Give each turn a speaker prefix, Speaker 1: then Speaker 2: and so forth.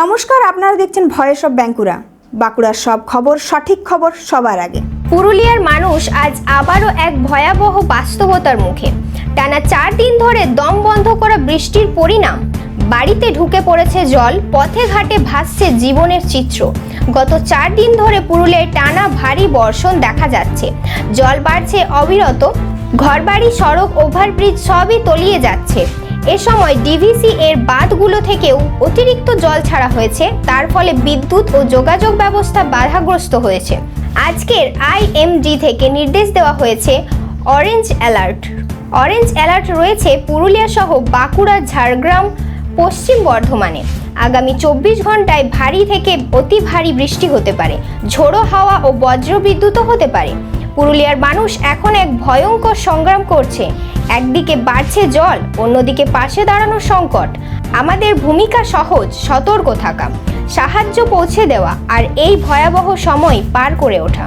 Speaker 1: নমস্কার, আপনারা দেখছেন ভয়েস অফ ব্যাঙ্কুরা। বাঁকুড়ার সব খবর, সঠিক খবর সবার আগে।
Speaker 2: পুরুলিয়ার মানুষ আজ আবারও এক ভয়াবহ বাস্তবতার মুখে। টানা চার দিন ধরে দম বন্ধ করা বৃষ্টির পরিণাম। বাড়িতে ঢুকে পড়েছে জল, পথে ঘাটে ভাসছে জীবনের চিত্র। গত চার দিন ধরে পুরুলিয়ায় টানা ভারী বর্ষণ দেখা যাচ্ছে। জল বাড়ছে অবিরত, ঘরবাড়ি, সড়ক, ওভারব্রিজ সবই তলিয়ে যাচ্ছে। এ সময় ডিভিসি এর বাঁধগুলো থেকেও অতিরিক্ত জল ছাড়া হয়েছে, তার ফলে বিদ্যুৎ ও যোগাযোগ ব্যবস্থা বাধাগ্রস্ত হয়েছে। আজকের আইএমডি থেকে নির্দেশ দেওয়া হয়েছে অরেঞ্জ অ্যালার্ট অরেঞ্জ অ্যালার্ট রয়েছে পুরুলিয়া সহ বাঁকুড়া, ঝাড়গ্রাম, পশ্চিম বর্ধমানে। আগামী চব্বিশ ঘন্টায় ভারী থেকে অতি ভারী বৃষ্টি হতে পারে। ঝোড়ো হাওয়া ও বজ্রবিদ্যুৎও হতে পারে। পুরুলিয়ার মানুষ এখন এক ভয়ঙ্কর সংগ্রাম করছে। একদিকে বাড়ছে জল, অন্যদিকে পাশে দাঁড়ানোর সংকট। আমাদের ভূমিকা সহজ, সতর্ক থাকা, সাহায্য পৌঁছে দেওয়া, আর এই ভয়াবহ সময় পার করে ওঠা।